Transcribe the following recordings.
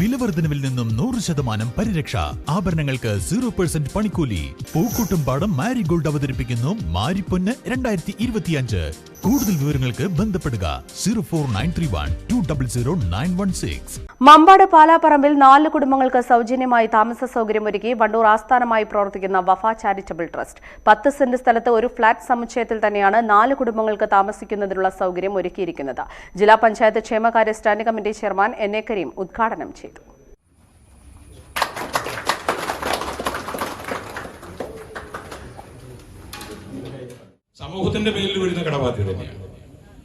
വിലവർദ്ധനവിൽ നിന്നും നൂറ് ശതമാനം പരിരക്ഷ. ആഭരണങ്ങൾക്ക് സീറോ പെർസെന്റ് പണിക്കൂലി. പൂക്കൂട്ടും പാടം മാരിഗോൾഡ് അവതരിപ്പിക്കുന്നു മാരിപ്പൊന്ന് രണ്ടായിരത്തി ഇരുപത്തിയഞ്ച്. കൂടുതൽ വിവരങ്ങൾക്ക് ബന്ധപ്പെടുക zero four nine three one two double zero nine one six. Mambad Palaparambil നാല് കുടുംബങ്ങൾക്ക് സൗജന്യമായി താമസ സൗകര്യമൊരുക്കി വണ്ടൂർ ആസ്ഥാനമായി പ്രവർത്തിക്കുന്ന വഫ ചാരിറ്റബിൾ ട്രസ്റ്റ്. പത്ത് സെന്റ് സ്ഥലത്ത് ഒരു ഫ്ളാറ്റ് സമുച്ചയത്തിൽ തന്നെയാണ് നാല് കുടുംബങ്ങൾക്ക് താമസിക്കുന്നതിനുള്ള സൗകര്യം ഒരുക്കിയിരിക്കുന്നത്. ജില്ലാ പഞ്ചായത്ത് ക്ഷേമകാര്യ standing committee chairman N A Kareem ഉദ്ഘാടനം ചെയ്തു. സമൂഹത്തിന്റെ പേരിൽ വരുന്ന കടബാധ്യത തന്നെയാണ്.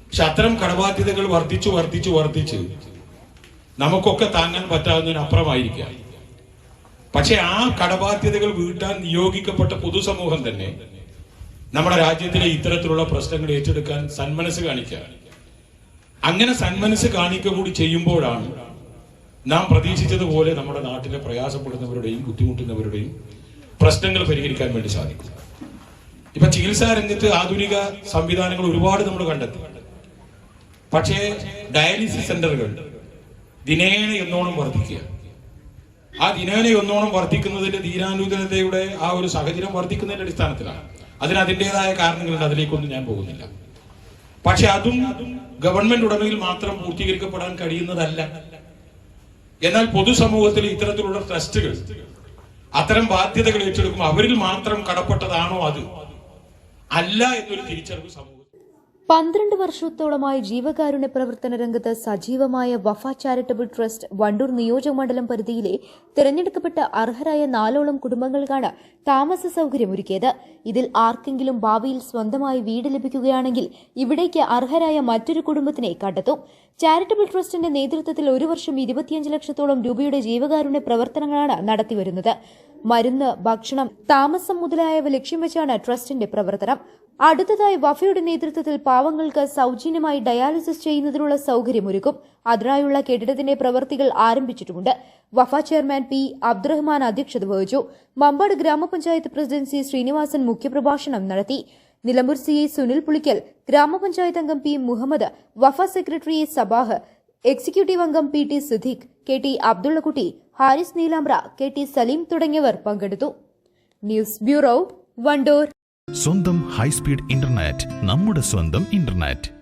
പക്ഷെ അത്തരം കടബാധ്യതകൾ വർദ്ധിച്ചു വർദ്ധിച്ചു വർദ്ധിച്ച് നമുക്കൊക്കെ താങ്ങാൻ പറ്റാവുന്നതിനപ്പുറമായിരിക്കാം പക്ഷെ ആ കടബാധ്യതകൾ വീട്ടാൻ നിയോഗിക്കപ്പെട്ട പൊതുസമൂഹം തന്നെ നമ്മുടെ രാജ്യത്തിലെ ഇത്തരത്തിലുള്ള പ്രശ്നങ്ങൾ ഏറ്റെടുക്കാൻ സന്മനസ് കാണിക്കുക. അങ്ങനെ സന്മനസ് കാണിക്കുക കൂടി ചെയ്യുമ്പോഴാണ് നാം പ്രതീക്ഷിച്ചതുപോലെ നമ്മുടെ നാട്ടിലെ പ്രയാസപ്പെടുന്നവരുടെയും ബുദ്ധിമുട്ടുന്നവരുടെയും പ്രശ്നങ്ങൾ പരിഹരിക്കാൻ വേണ്ടി സാധിക്കും. ഇപ്പൊ ചികിത്സാ രംഗത്ത് ആധുനിക സംവിധാനങ്ങൾ ഒരുപാട് നമ്മൾ കണ്ടെത്തി. പക്ഷേ ഡയാലിസിസ് സെന്ററുകൾ ദിനേന എന്നോണം വർദ്ധിക്കുക. ആ ദിനേന എന്നോണം വർദ്ധിക്കുന്നതിന്റെ ദീനാനുദനതയുടെ ആ ഒരു സാഹചര്യം വർദ്ധിക്കുന്നതിന്റെ അടിസ്ഥാനത്തിലാണ്. അതിന് അതിന്റെതായ കാരണങ്ങളുണ്ട് അതിലേക്കൊന്നും ഞാൻ പോകുന്നില്ല. പക്ഷെ അതും ഗവൺമെന്റ് ഉടമയിൽ മാത്രം പൂർത്തീകരിക്കപ്പെടാൻ കഴിയുന്നതല്ല. എന്നാൽ പൊതുസമൂഹത്തിൽ ഇത്തരത്തിലുള്ള ട്രസ്റ്റുകൾ അത്തരം ബാധ്യതകൾ ഏറ്റെടുക്കുമ്പോൾ അവരിൽ മാത്രം കടപ്പെട്ടതാണോ അത്? അല്ല എന്നൊരു തിരിച്ചറിവ് സമൂഹം പന്ത്രണ്ട് വർഷത്തോളമായി ജീവകാരുണ്യ പ്രവർത്തന രംഗത്ത് സജീവമായ വഫ ചാരിറ്റബിൾ ട്രസ്റ്റ് വണ്ടൂർ നിയോജക മണ്ഡലം പരിധിയിലെ തിരഞ്ഞെടുക്കപ്പെട്ട അർഹരായ നാലോളം കുടുംബങ്ങൾക്കാണ് താമസ സൗകര്യമൊരുക്കിയത്. ഇതിൽ ആർക്കെങ്കിലും ഭാവിയിൽ സ്വന്തമായി വീട് ലഭിക്കുകയാണെങ്കിൽ ഇവിടേക്ക് അർഹരായ മറ്റൊരു കുടുംബത്തിനെ കണ്ടെത്തും. ചാരിറ്റബിൾ ട്രസ്റ്റിന്റെ നേതൃത്വത്തിൽ ഒരു വർഷം ഇരുപത്തിയഞ്ച് ലക്ഷത്തോളം രൂപയുടെ ജീവകാരുണ്യ പ്രവർത്തനങ്ങളാണ് നടത്തിവരുന്നത്. മരുന്ന് ഭക്ഷണം താമസം മുതലായവ ലക്ഷ്യം വെച്ചാണ് ട്രസ്റ്റിന്റെ പ്രവർത്തനം. അടുത്തതായി വഫയുടെ നേതൃത്വത്തിൽ പാവങ്ങൾക്ക് സൗജന്യമായി ഡയാലിസിസ് ചെയ്യുന്നതിനുള്ള സൗകര്യമൊരുക്കും. അതിനായുള്ള കെട്ടിടത്തിന്റെ പ്രവൃത്തികൾ ആരംഭിച്ചിട്ടുമുണ്ട്. വഫ ചെയർമാൻ പി അബ്ദുറഹ്മാൻ അധ്യക്ഷത വഹിച്ചു. മമ്പാട് ഗ്രാമപഞ്ചായത്ത് പ്രസിഡന്റ് സി ശ്രീനിവാസൻ മുഖ്യപ്രഭാഷണം നടത്തി. നിലമ്പൂർ സി സുനിൽ പുളിക്കൽ ഗ്രാമപഞ്ചായത്ത് അംഗം P Muhammad Wafa secretary Sabah executive അംഗം P T Siddique K T Abdullakutty Haris Neelamra K T Saleem തുടങ്ങിയവർ പങ്കെടുത്തു. News bureau Wandoor. സ്വന്തം ഹൈസ്പീഡ് ഇന്റർനെറ്റ് നമ്മുടെ സ്വന്തം ഇന്റർനെറ്റ്.